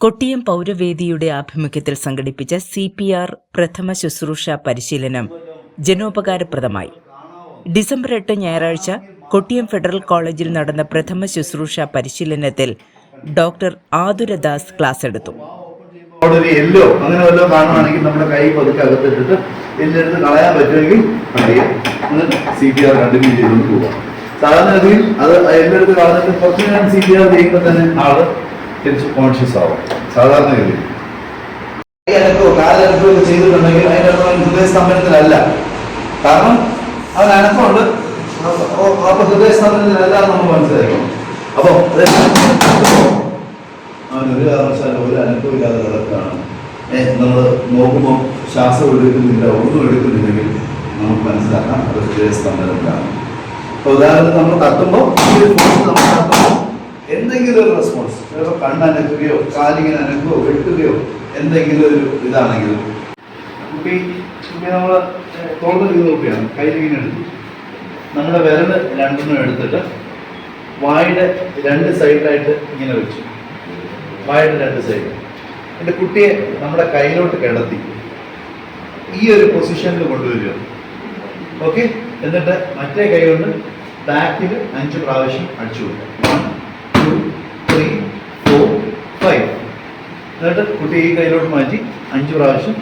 കൊട്ടിയം പൗരവേദിയുടെ ആഭിമുഖ്യത്തിൽ സംഘടിപ്പിച്ച C P R പ്രഥമ ശുശ്രൂഷ പരിശീലനം ജനോപകാരപ്രദമായി. ഡിസംബർ എട്ട് ഞായറാഴ്ച കൊട്ടിയം ഫെഡറൽ കോളേജിൽ നടന്ന പ്രഥമ ശുശ്രൂഷ പരിശീലനത്തിൽ ഡോക്ടർ ആതുരദാസ് ക്ലാസ് എടുത്തു. എല്ലോ അങ്ങനെ വല്ലതും കാണുകയാണെങ്കിൽ നമ്മുടെ കൈ പതുക്കെ അകത്തിട്ടിട്ട് എല്ലെടുത്ത് കളയാൻ പറ്റുമെങ്കിൽ സി പി ആർ കണ്ടിന്യൂ ചെയ്തുകൊണ്ട് പോവാം. സാധാരണഗതിയിൽ അത് എല്ലെടുത്ത് കളഞ്ഞിട്ട് കുറച്ച് നേരം സി പി ആർ ചെയ്യുമ്പോൾ തന്നെ ആൾ തിരിച്ച് കോൺഷ്യസ് ആവും. സാധാരണഗതിയിൽ അനക്കോ കാലനക്കോ ഒക്കെ ചെയ്തിട്ടുണ്ടെങ്കിൽ അതിന്റെ അർത്ഥം ഹൃദയ സ്തംഭനത്തിലല്ല. കാരണം അവൻ അനക്കമുണ്ട്. അപ്പൊ- ഹൃദയ സ്തംഭനത്തിലല്ല നമ്മൾ മനസ്സിലാക്കണം അപ്പൊ അവൻ ഒരു കാരണവശാലും ഒരു അനക്കമില്ലാതെ ഇല്ലാതെ ഏഹ് നമ്മൾ നോക്കുമ്പോൾ ശ്വാസം എടുക്കുന്നില്ല ഒന്നും എടുക്കുന്നില്ലെങ്കിൽ നമുക്ക് മനസ്സിലാക്കാം അത് ഹൃദയസ്തംഭനത്തിലാണ് അപ്പോൾ ഉദാഹരണത്തിന് നമ്മൾ തട്ടുമ്പോൾ ഒരു നമ്മൾ തട്ടുമ്പോൾ എന്തെങ്കിലും ഒരു റെസ്പോൺസ് ചിലപ്പോൾ കണ്ണനക്കുകയോ കാലിങ്ങനെ അനക്കുകയോ വെട്ടുകയോ എന്തെങ്കിലും ഒരു ഇതാണെങ്കിലും. കുട്ടി കുട്ടി നമ്മൾ ചെയ്ത് നോക്കുകയാണ് കയ്യിലിങ്ങനെ എടുത്തു. നമ്മുടെ വിരൽ രണ്ടെണ്ണം എടുത്തിട്ട് വായുടെ രണ്ട് സൈഡിലായിട്ട് ഇങ്ങനെ വെച്ചു. വായുടെ രണ്ട് സൈഡ്. എന്റെ കുട്ടിയെ നമ്മുടെ കയ്യിലോട്ട് കിടത്തി. ഈ ഒരു പൊസിഷനിൽ കൊണ്ടുവരിക. ഓക്കെ? എന്നിട്ട് മറ്റേ കൈ കൊണ്ട് ബാക്കിൽ അഞ്ച് പ്രാവശ്യം അടിച്ചു കൊടുക്കുക. ത്രീ ഫോർ ഫൈവ് എന്നിട്ട് കുട്ടി ഈ കയ്യിലോട്ട് മാറ്റി അഞ്ച് പ്രാവശ്യം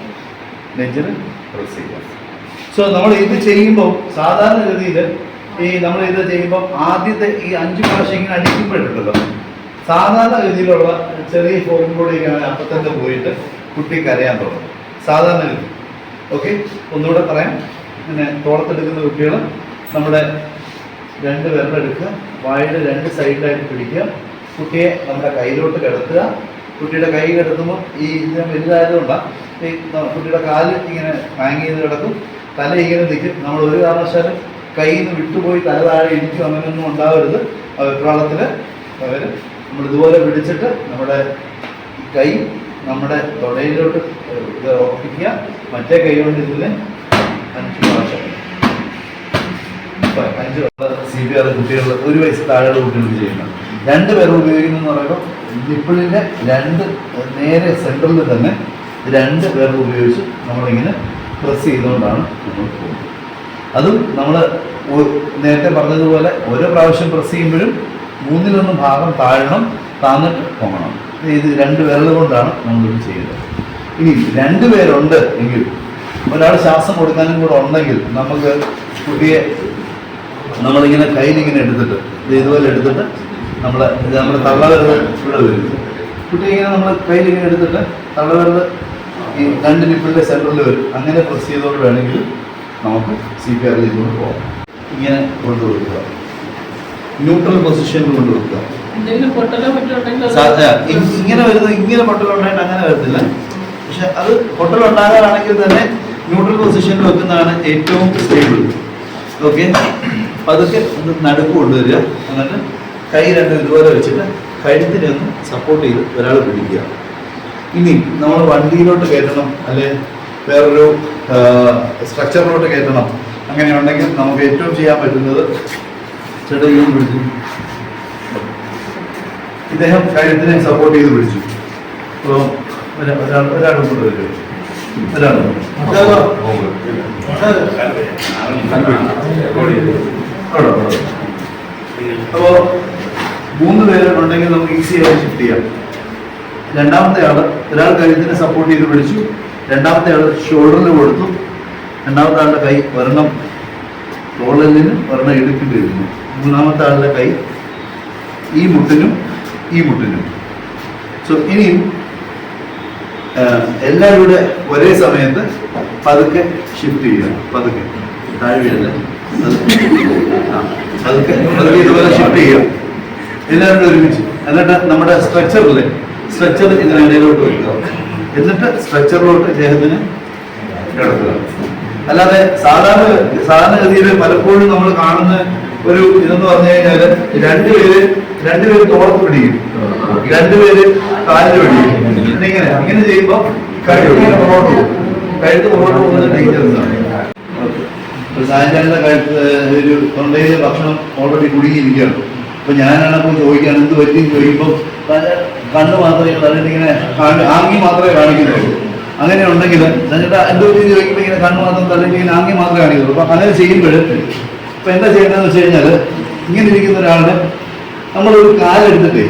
നെഞ്ചിന് പ്രസ് ചെയ്യുക. സോ നമ്മൾ ഇത് ചെയ്യുമ്പോൾ സാധാരണ രീതിയിൽ ഈ നമ്മൾ ഇത് ചെയ്യുമ്പോൾ ആദ്യത്തെ ഈ അഞ്ച് പ്രാവശ്യം ഇങ്ങനെ അടിക്കുമ്പോഴുണ്ടല്ലോ സാധാരണ രീതിയിലുള്ള ചെറിയ ഫോം കൂടിയൊക്കെയാണ് അപ്പം തന്നെ പോയിട്ട് കുട്ടി കരയാൻ തുടങ്ങും. സാധാരണ ഗതി. ഓക്കെ ഒന്നുകൂടെ പറയാം. പിന്നെ തോളത്തെടുക്കുന്ന കുട്ടികൾ നമ്മുടെ രണ്ട് വിരലെടുക്കുക വായുടെ രണ്ട് സൈഡിലായിട്ട് പിടിക്കുക. കുട്ടിയെ നമ്മുടെ കയ്യിലോട്ട് കിടത്തുക. കുട്ടിയുടെ കൈ കിടത്തുമ്പോൾ ഈ ഇത് വലുതായതുകൊണ്ടാണ് ഈ കുട്ടിയുടെ കാൽ ഇങ്ങനെ ഹാങ് ചെയ്ത് കിടക്കും. തല ഇങ്ങനെ നിൽക്കും. നമ്മൾ ഒരു കാരണവശാലും കയ്യിൽ നിന്ന് വിട്ടുപോയി തല താഴെ ഇടിക്കും അങ്ങനെയൊന്നും ഉണ്ടാവരുത്. വെപ്രാളത്തിൽ അവർ നമ്മൾ ഇതുപോലെ പിടിച്ചിട്ട് നമ്മുടെ കൈ നമ്മുടെ തൊടയിലോട്ട് ഇത് ഉറപ്പിക്കുക. മറ്റേ കൈ കൊണ്ട് ഇതിൽ അഞ്ച് പ്രാവശ്യം. അഞ്ച് സി ബി ആർ കുട്ടികളുടെ ഒരു വയസ്സ് താഴെയുള്ള കുട്ടികൾക്ക് ചെയ്യുന്നത് രണ്ട് പേർ ഉപയോഗിക്കുന്നു പറയുമ്പോൾ നിപ്പിളിന്റെ രണ്ട് നേരെ സെന്ററിൽ തന്നെ രണ്ട് പേർ ഉപയോഗിച്ച് നമ്മളിങ്ങനെ പ്രസ് ചെയ്തുകൊണ്ടാണ് നമ്മൾ പോകുന്നത്. അതും നമ്മൾ നേരത്തെ പറഞ്ഞതുപോലെ ഓരോ പ്രാവശ്യം പ്രസ് ചെയ്യുമ്പോഴും മൂന്നിലൊന്ന് ഭാഗം താഴണം താന്നിട്ട് പോകണം. ഇത് രണ്ട് വിരൽ കൊണ്ടാണ് നമ്മളിത് ചെയ്യുന്നത് ഇനി രണ്ട് പേരുണ്ട് എങ്കിൽ ഒരാൾ ശ്വാസം കൊടുക്കാനും കൂടെ ഉണ്ടെങ്കിൽ നമുക്ക് കുട്ടിയെ നമ്മളിങ്ങനെ കയ്യിലിങ്ങനെ എടുത്തിട്ട് ഇത് ഇതുപോലെ എടുത്തിട്ട് നമ്മൾ ഇത് നമ്മുടെ തള്ളവിരൽ ഇവിടെ വരും. കുട്ടി ഇങ്ങനെ നമ്മൾ കയ്യിലിങ്ങനെ എടുത്തിട്ട് തള്ളവിരൽ ഈ രണ്ട് നിപ്പിളിന്റെ സെന്ററിൽ വരും. അങ്ങനെ പ്രസ് ചെയ്തുകൊണ്ട് വേണമെങ്കിൽ നമുക്ക് സി പി ആർ ചെയ്തുകൊണ്ട് പോകാം ഇങ്ങനെ കൊണ്ടുകൊടുക്കുക ന്യൂട്രൽ പൊസിഷനിൽ ഇ- ഇങ്ങനെ വരുന്നത് ഇങ്ങനെ പൊട്ടലുണ്ടായിട്ട് അങ്ങനെ വരത്തില്ല. പക്ഷെ അത് പൊട്ടലുണ്ടാകാനാണെങ്കിൽ തന്നെ ന്യൂട്രൽ പൊസിഷനിൽ വെക്കുന്നതാണ് ഏറ്റവും സ്റ്റേബിൾ ഓക്കെ പതുക്കെ ഒന്ന് നടുക്ക് കൊണ്ടുവരിക. എന്നിട്ട് കൈ രണ്ടും ഇതുപോലെ വെച്ചിട്ട് കഴുത്തിനെ ഒന്ന് സപ്പോർട്ട് ചെയ്ത് ഒരാൾ പിടിക്കുക ഇനി നമ്മൾ വണ്ടിയിലോട്ട് കയറ്റണം അല്ലെ വേറൊരു സ്ട്രക്ചറിലോട്ട് കയറ്റണം അങ്ങനെയുണ്ടെങ്കിൽ നമുക്ക് ഏറ്റവും ചെയ്യാൻ പറ്റുന്നത് ചേട്ടാ പിടിച്ചു ഇദ്ദേഹം കഴുത്തിനെ സപ്പോർട്ട് ചെയ്ത് പിടിച്ചു അപ്പോൾ ഒരാ- ഒരാൾ ഒരാൾ കൊണ്ട് വരും ഒരാൾ അപ്പോ മൂന്ന് പേരുണ്ടെങ്കിൽ നമുക്ക് ഈസി ആയി ഷിഫ്റ്റ് ചെയ്യാം. രണ്ടാമത്തെ ആൾ ഒരാൾ കഴുത്തിനെ സപ്പോർട്ട് ചെയ്ത് പിടിച്ചു. രണ്ടാമത്തെ ആൾ ഷോൾഡറിൽ കൊടുത്തു. രണ്ടാമത്തെ ആളുടെ കൈ ഒരെണ്ണം തോളലിന് വരണം എടുക്കേണ്ടി വരുന്നു മൂന്നാമത്തെ ആളുടെ കൈ ഈ മുട്ടിനും ഈ മുട്ടിനും. സോ ഇനിയും എല്ലാവരുടെ ഒരേ സമയത്ത് പതുക്കെ ഷിഫ്റ്റ് ചെയ്യുക. പതുക്കെ. താഴെ വീഴല്ലേ. പതുക്കെ. പതുക്കെ. ഇതുപോലെ ഷിഫ്റ്റ് ചെയ്യുക. എല്ലാവരും ഒരുമിച്ച്. എന്നിട്ട് നമ്മുടെ സ്ട്രക്ചറിലെ സ്ട്രക്ചർ ഇതിനിടയിലോട്ട് വയ്ക്കുക. എന്നിട്ട് സ്ട്രക്ചറിലോട്ട് ഇദ്ദേഹത്തിന് കിടക്കുക. അല്ലാതെ സാധാരണ സാധാരണഗതിയിൽ പലപ്പോഴും നമ്മൾ കാണുന്ന ഒരു ഇതെന്ന് പറഞ്ഞു കഴിഞ്ഞാൽ രണ്ടുപേര് രണ്ടുപേര് തോളത്ത് പിടിക്കും. രണ്ടുപേര് കാലിൽ പിടിക്കും. ഇങ്ങനെ ഇങ്ങനെ ചെയ്യുമ്പോൾ കഴുത്ത് ഇങ്ങനെ പുറകോട്ട് കഴുത്ത് പുറകോട്ട് പോകുന്നത് ഡേഞ്ചറസ് ആണ്. സായന്റെ കഴുത്ത് ഒരു തൊണ്ടയിലെ ഭക്ഷണം ഓൾറെഡി കുടുങ്ങിയിരിക്കുകയാണ്. അപ്പൊ ഞാനാണ് അപ്പോൾ ചോദിക്കാൻ എന്ത് പറ്റി ചോദിക്കുമ്പോൾ കണ്ണ് മാത്രമേ കാണി- ആംഗി മാത്രമേ കാണിക്കുന്നുള്ളൂ. അങ്ങനെ ഉണ്ടെങ്കിൽ എന്നിട്ട് എന്ത് പറ്റി ചോദിക്കുമ്പോൾ ഇങ്ങനെ കണ്ണ് മാത്രം തള്ളിയിട്ട് ഇങ്ങനെ ആംഗി മാത്രമേ കാണിക്കുന്നുള്ളൂ. അപ്പം അങ്ങനെ ചെയ്യുമ്പോൾ ഇപ്പം എന്താ ചെയ്യേണ്ടതെന്ന് വെച്ച് കഴിഞ്ഞാൽ ഇങ്ങനെ ഇരിക്കുന്ന ഒരാളിന് നമ്മളൊരു കാലെടുത്തിട്ടേ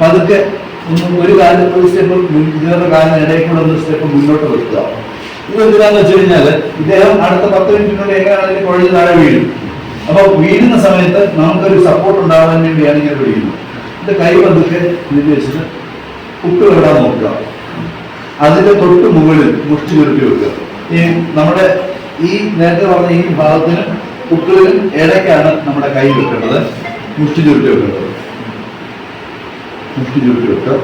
പതുക്കെ ഒന്ന് ഒരു കാലം ഒരു സ്റ്റെപ്പ് ഇവരുടെ കാലിന് ഇടയിൽ കൂടെ ഒന്ന് സ്റ്റെപ്പ് മുന്നോട്ട് വെക്കുക. ഇത് എന്തിനാന്ന് വെച്ച് കഴിഞ്ഞാൽ ഇദ്ദേഹം അടുത്ത പത്ത് മിനിറ്റിനുള്ളിൽ എങ്ങനെയാണെങ്കിലും കുഴഞ്ഞ് താഴെ വീഴും. അപ്പൊ വീഴുന്ന സമയത്ത് നമുക്കൊരു സപ്പോർട്ട് ഉണ്ടാവാൻ വേണ്ടിയാണ് ഇങ്ങനെ വിളിക്കുന്നത്. ഇത് കൈ പതുക്കെ ഇതിൽ വെച്ചിട്ട് കുട്ടി വിടാൻ നോക്കുക. അതിന്റെ തൊട്ട് മുകളിൽ മുഷ്ടി ചുരുട്ടി വെക്കുക. ഈ നമ്മുടെ ഈ നേരത്തെ പറഞ്ഞ ഈ ഭാഗത്തിന് കുട്ടികളിൽ ഇടയ്ക്കാണ് നമ്മുടെ കൈ വെക്കേണ്ടത്. മുഷ്ടി ചുരുട്ടി വെക്കേണ്ടത് മുഷ്ടി ചുരുട്ടി വെക്കുക.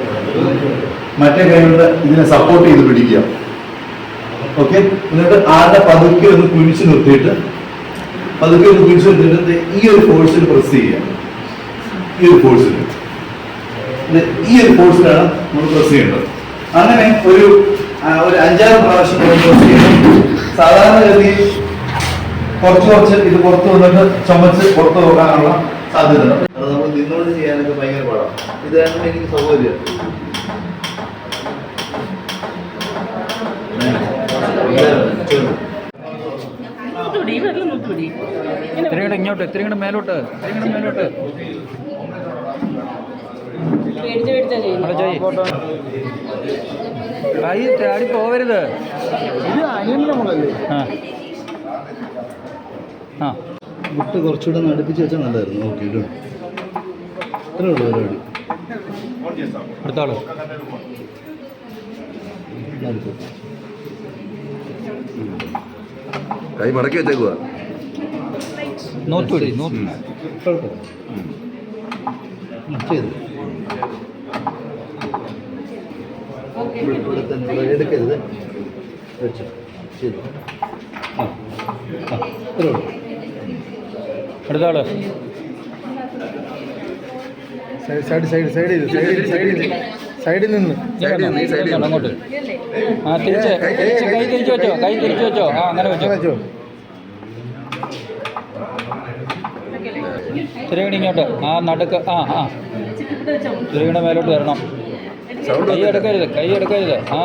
മറ്റേ കൈകൊണ്ട് ഇതിനെ സപ്പോർട്ട് ചെയ്ത് പിടിക്കുക. ഓക്കെ എന്നിട്ട് ആരുടെ പതുക്കെ ഒന്ന് കുഴിച്ച് നിർത്തിയിട്ട് പതുക്കെ ഒരു കുഴിച്ച് വെച്ചിട്ട് ഈ ഒരു ഫോഴ്സിൽ പ്രസ് ചെയ്യുക. ഈ ഒരു ഫോഴ്സിൽ ഈ ഒരു ഫോഴ്സിലാണ് നമ്മൾ പ്രസ് ചെയ്യേണ്ടത്. അങ്ങനെ ഒരു ഒരു അഞ്ചാറ് പ്രാവശ്യം പ്രസ് ചെയ്യണം. സാധാരണ ഗതിയിൽ കുറച്ച് കുറച്ച് ഇത് പുറത്ത് വന്നിട്ട് ചുമച്ച് പുറത്ത് പോകാനുള്ള സാധ്യത ഉണ്ട്. അത് നമ്മൾ നിന്നോട് ചെയ്യാനൊക്കെ ഭയങ്കര പാടാണ്. ഇതാണ് എനിക്ക് സൗകര്യം. നൂറ്റുപിടി, ഇങ്ങനെ ഇത്തിരി ഇങ്ങോട്ട് ഇത്രയും കൂടെ മേലോട്ട് ഇത്രയും കൂടെ മേലോട്ട്. കൈ ചാടി പോവരുത്. ഇത് ആ. ആ. വിട്ട് കുറച്ചുകൂടെ ഒന്ന് അടുപ്പിച്ച് വെച്ചാൽ നല്ലതായിരുന്നു നോക്കിയിട്ടും ഇത്രേ ഉള്ളൂ പരിപാടി. അടുത്താൾ കൈ മടക്കി വെച്ചേക്കുക നോത്തുപിടി നോത്ത് കുഴപ്പമില്ല. ഉം, ചെയ്തു ഇവിടെ തന്നെ എടുക്കരുത് വെച്ചു ചെയ്തു ആ ആ ഇത്രേ ഉള്ളൂ അടുത്താൾ സൈഡ് സൈഡ് സൈഡ് സൈഡിൽ സൈഡിൽ സൈഡിൽ സൈഡിൽ നിന്ന്. അങ്ങോട്ട്. ആ തിരിച്ച് തിരിച്ച് കൈ തിരിച്ചു വെച്ചോ കൈ തിരിച്ചു വെച്ചോ. ആ അങ്ങനെ വെച്ചോ. വെച്ചോ ഇങ്ങോട്ട് ആ നടുക്ക്. ആ ആ. ഇത്തിരി മേലോട്ട് വരണം. കൈ എടുക്കരുത് കൈ എടുക്കരുത്. ആ.